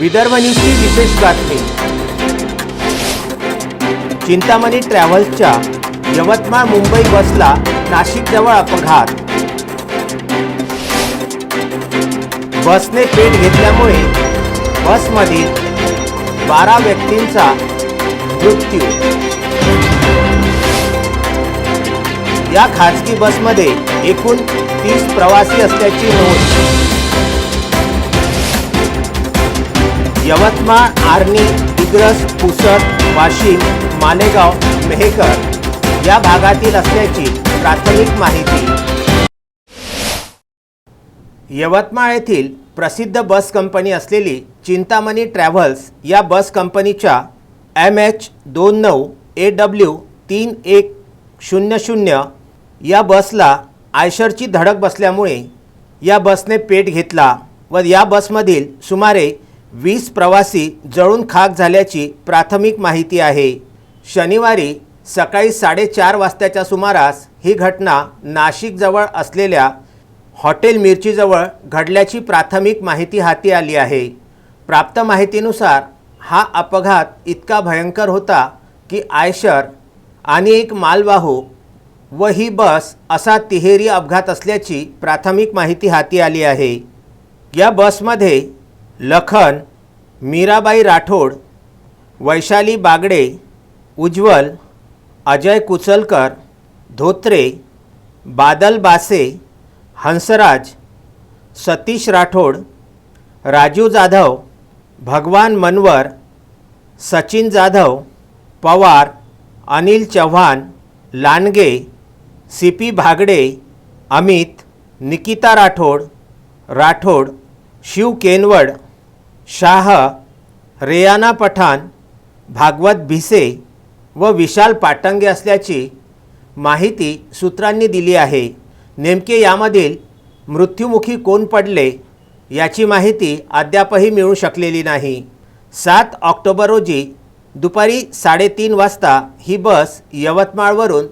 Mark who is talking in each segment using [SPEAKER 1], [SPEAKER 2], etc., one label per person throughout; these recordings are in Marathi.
[SPEAKER 1] विदर्भ न्यूजची विशेष बातमी. चिंतामणी ट्रॅव्हल्सच्या यवतमाळ मुंबई बसला नाशिकजवळ अपघात. बसने पेट घेतल्यामुळे बसमधील बारा व्यक्तींचा मृत्यू. या खाजगी बसमध्ये एकूण तीस प्रवासी असल्याची नोंद. यवतमाळ आर्णी इग्रस पुसद वाशिम मालेगाव मेहकर या भागातील असल्याची प्राथमिक माहिती. यवतमाळ येथील प्रसिद्ध बस कंपनी असलेली चिंतामणी ट्रॅव्हल्स या बस कंपनीच्या एम एच दोन नऊ ए डब्ल्यू तीन एक शून्य शून्य या बसला आयशरची धडक बसल्यामुळे या बसने पेट घेतला व या बसमधील सुमारे वीस प्रवासी जळून खाक झाल्याची प्राथमिक माहिती आहे. शनिवारी सकाळी साडेचार वाजताच्या सुमारास ही घटना नाशिकजवळ असलेल्या हॉटेल मिरचीजवळ घडल्याची प्राथमिक माहिती हाती आली आहे. प्राप्त माहितीनुसार हा अपघात इतका भयंकर होता की आयशर आणि एक मालवाहू व ही बस असा तिहेरी अपघात असल्याची प्राथमिक माहिती हाती आली आहे. या बसमध्ये लखन मीराबाई राठोड वैशाली बागडे उज्ज्वल अजय कुचलकर धोत्रे बादल बासे हंसराज सतीश राठोड राजू जाधव भगवान मनवर सचिन जाधव पवार अनिल चव्हाण लांडगे सी पी भागडे अमित निकिता राठोड राठोड शिव केनवड शाह रेयाना पठाण भागवत भिसे व विशाल पाटंगे असल्याची माहिती सूत्रांनी दिली आहे. नेमके यामधील मृत्युमुखी कोण पडले याची माहिती अद्यापही मिळू शकलेली नाही. सात ऑक्टोबर रोजी दुपारी साडेतीन वाजता ही बस यवतमाळवरून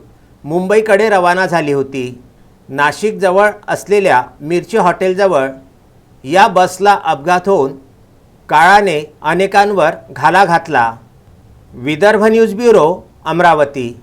[SPEAKER 1] मुंबईकडे रवाना झाली होती. नाशिकजवळ असलेल्या मिरची हॉटेलजवळ या बसला अपघात होऊन काळाने अनेकांवर घाला घातला. Vidarbha news bureau Amravati.